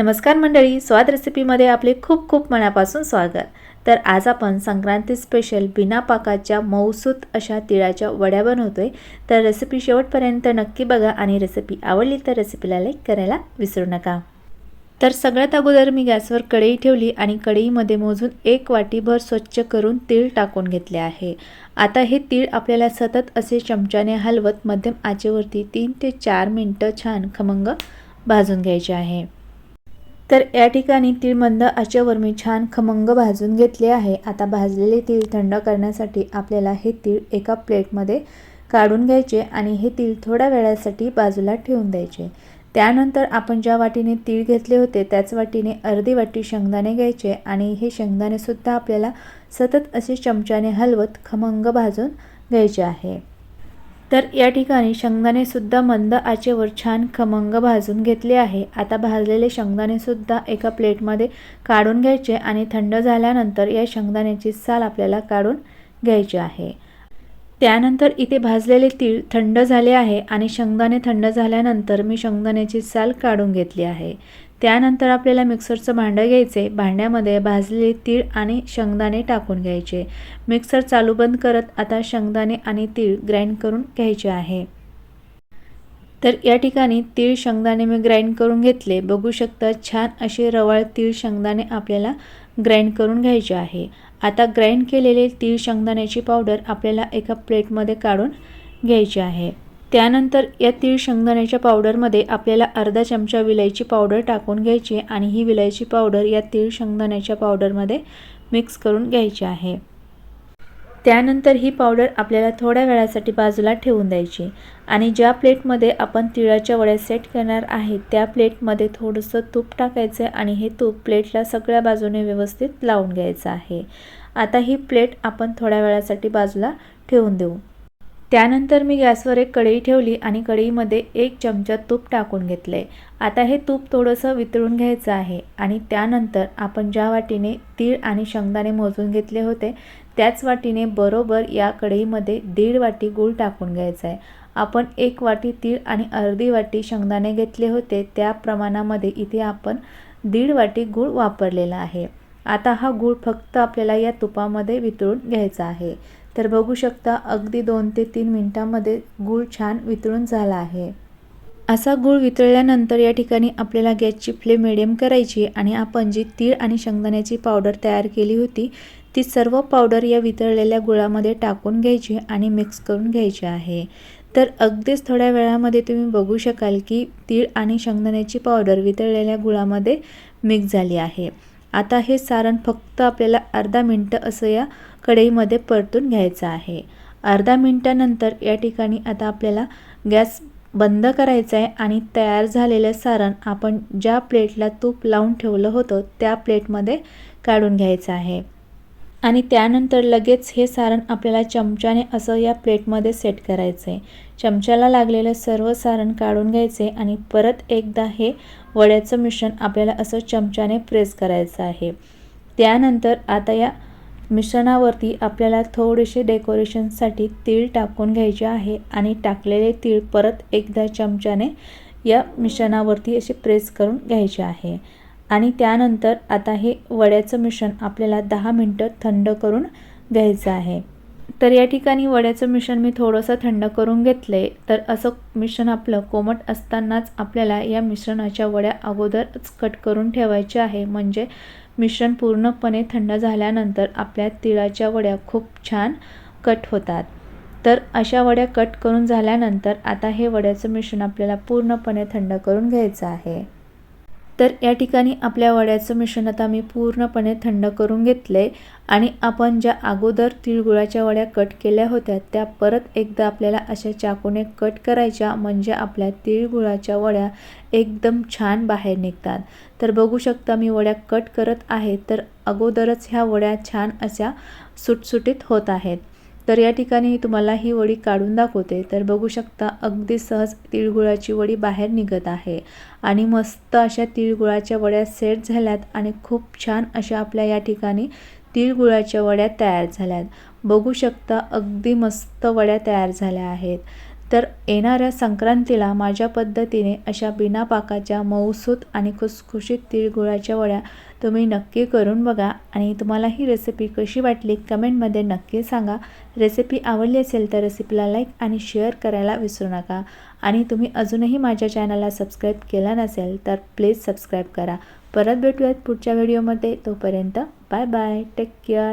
नमस्कार मंडळी स्वाद रेसिपीमध्ये आपले खूप खूप मनापासून स्वागत. तर आज आपण संक्रांती स्पेशल बिना पाकाच्या मऊसूत अशा तिळाच्या वड्या बनवतोय. तर रेसिपी शेवटपर्यंत नक्की बघा आणि रेसिपी आवडली तर रेसिपीला लाईक करायला विसरू नका. तर सगळ्यात अगोदर मी गॅसवर कढई ठेवली आणि कढईमध्ये मोजून एक वाटीभर स्वच्छ करून तीळ टाकून घेतले आहे. आता हे तीळ आपल्याला सतत असे चमच्याने हलवत मध्यम आचेवरती तीन ते चार मिनटं छान खमंग भाजून घ्यायचे आहे. तर या ठिकाणी तीळ मंद आचेवर मी छान खमंग भाजून घेतले आहे. आता भाजलेले तीळ थंड करण्यासाठी आपल्याला हे तीळ एका प्लेटमध्ये काढून घ्यायचे आणि हे तीळ थोड्या वेळासाठी बाजूला ठेवून द्यायचे. त्यानंतर आपण ज्या वाटीने तीळ घेतले होते त्याच वाटीने अर्धी वाटी शेंगदाणे घ्यायचे आणि हे शेंगदाणेसुद्धा आपल्याला सतत असे चमच्याने हलवत खमंग भाजून घ्यायचे आहे. तर या ठिकाणी शेंगदाणेसुद्धा मंद आचेवर छान खमंग भाजून घेतले आहे. आता भाजलेले शेंगदाणेसुद्धा एका प्लेटमध्ये काढून घ्यायचे आणि थंड झाल्यानंतर या शेंगदाण्याची साल आपल्याला काढून घ्यायची आहे. त्यानंतर इथे भाजलेले तीळ थंड झाले आहे आणि शेंगदाणे थंड झाल्यानंतर मी शेंगदाण्याची साल काढून घेतली आहे. त्यानंतर आपल्याला मिक्सरचं भांडं घ्यायचे. भांड्यामध्ये भाजलेले तीळ आणि शेंगदाणे टाकून घ्यायचे. मिक्सर चालू बंद करत आता शेंगदाणे आणि तीळ ग्राइंड करून घ्यायचे आहे. तर या ठिकाणी तीळ शेंगदाणे मी ग्राइंड करून घेतले. बघू शकता छान असे रवाळ तीळ शेंगदाणे आपल्याला ग्राइंड करून घ्यायचे आहे. आता ग्राइंड केलेले तीळ शेंगदाण्याची पावडर आपल्याला एका प्लेटमध्ये काढून घ्यायची आहे. त्यानंतर या तीळ शेंगदाण्याच्या पावडरमध्ये आपल्याला अर्धा चमचा विलायची पावडर टाकून घ्यायची आणि ही विलायची पावडर या तीळ शेंगदाण्याच्या पावडरमध्ये मिक्स करून घ्यायची आहे. त्यानंतर ही पावडर आपल्याला थोड्या वेळासाठी बाजूला ठेवून द्यायची आणि ज्या प्लेटमध्ये आपण तिळाच्या वड्या सेट करणार आहे त्या प्लेटमध्ये थोडंसं तूप टाकायचं आणि हे तूप प्लेटला सगळ्या बाजूने व्यवस्थित लावून घ्यायचं आहे. आता ही प्लेट आपण थोड्या वेळासाठी बाजूला ठेवून देऊ. त्यानंतर मी गॅसवर एक कढई ठेवली आणि कढईमध्ये एक चमचा तूप टाकून घेतले. आता हे तूप थोडंसं वितळून घ्यायचं आहे आणि त्यानंतर आपण ज्या वाटीने तीळ आणि शेंगदाणे मोजून घेतले होते त्याच वाटीने बरोबर या कढईमध्ये दीड वाटी गूळ टाकून घ्यायचा आहे. आपण एक वाटी तीळ आणि अर्धी वाटी शेंगदाणे घेतले होते त्या प्रमाणामध्ये इथे आपण दीड वाटी गूळ वापरलेला आहे. आता हा गूळ फक्त आपल्याला या तुपामध्ये वितळून घ्यायचा आहे. तर बघू शकता अगदी दोन ते तीन मिनटामध्ये गूळ छान वितळून झाला आहे. असा गूळ वितळल्यानंतर या ठिकाणी आपल्याला गॅसची फ्लेम मिडियम करायची आणि आपण जी तीळ आणि शेंगदाण्याची पावडर तयार केली होती ती सर्व पावडर या वितळलेल्या गुळामध्ये टाकून घ्यायची आणि मिक्स करून घ्यायची आहे. तर अगदीच थोड्या वेळामध्ये तुम्ही बघू शकाल की तीळ आणि शेंगदाण्याची पावडर वितळलेल्या गुळामध्ये मिक्स झाली आहे. आता हे सारण फक्त आपल्याला अर्धा मिनटं असं या कढईमध्ये परतून घ्यायचं आहे. अर्धा मिनटानंतर या ठिकाणी आता आपल्याला गॅस बंद करायचा आहे आणि तयार झालेलं सारण आपण ज्या प्लेटला तूप लावून ठेवलं होतं त्या प्लेटमध्ये काढून घ्यायचं आहे. आणि त्यानंतर लगेच हे सारण आपल्याला चमच्याने असं या प्लेटमध्ये सेट करायचं आहे चमच्याला लागलेलं सर्व सारण काढून घ्यायचे आणि परत एकदा हे वड्याचं मिश्रण आपल्याला असं चमच्याने प्रेस करायचं आहे. त्यानंतर आता या मिश्रणावरती आपल्याला थोडेसे डेकोरेशनसाठी तीळ टाकून घ्यायचे आहे आणि टाकलेले तीळ परत एकदा चमच्याने या मिश्रणावरती असे प्रेस करून घ्यायचे आहे. आणि त्यानंतर आता हे वड्याचं मिश्रण आपल्याला दहा मिनटं थंड करून घ्यायचं आहे. तर या ठिकाणी वड्याचं मिश्रण मी थोडंसं थंड करून घेतले. तर असं मिश्रण आपलं कोमट असतानाच आपल्याला या मिश्रणाच्या वड्या अगोदरच कट करून ठेवायचे आहे. म्हणजे मिश्रण पूर्णपणे थंड झाल्यानंतर आपल्या तिळाच्या वड्या खूप छान कट होतात. तर अशा वड्या कट करून झाल्यानंतर आता हे वड्याचं मिश्रण आपल्याला पूर्णपणे थंड करून घ्यायचं आहे. तर या ठिकाणी आपल्या वड्याचं मिश्रण आता मी पूर्णपणे थंड करून घेतलं आहे आणि आपण ज्या अगोदर तिळगुळाच्या वड्या कट केल्या होत्या त्या परत एकदा आपल्याला अशा चाकूने कट करायच्या म्हणजे आपल्या तिळगुळाच्या वड्या एकदम छान बाहेर निघतात. तर बघू शकता मी वड्या कट करत आहे तर अगोदरच ह्या वड्या छान अशा सुटसुटीत होत आहेत. तर या ठिकाणी तुम्हाला ही वडी काढून दाखवते. तर बघू शकता अगदी सहज तिळगुळाची वडी बाहेर निघत आहे. आणि मस्त अशा तिळगुळाच्या वड्या सेट झाल्यात आणि खूप छान अशा आपल्या या ठिकाणी तिळगुळाच्या वड्या तयार झाल्यात. बघू शकता अगदी मस्त वड्या तयार झाल्या आहेत. तर येणाऱ्या संक्रांतीला माझ्या पद्धतीने अशा बिना पाकाच्या मऊसूत आणि खुसखुशीत तिळगुळाच्या वड्या तुम्ही नक्की करून बघा आणि तुम्हाला ही रेसिपी कशी वाटली कमेंटमध्ये नक्की सांगा. रेसिपी आवडली असेल तर रेसिपीला लाईक आणि शेअर करायला विसरू नका. आणि तुम्ही अजूनही माझ्या चॅनलला सबस्क्राईब केला नसेल तर प्लीज सबस्क्राईब करा. परत भेटूयात पुढच्या व्हिडिओमध्ये तोपर्यंत बाय बाय टेक केअर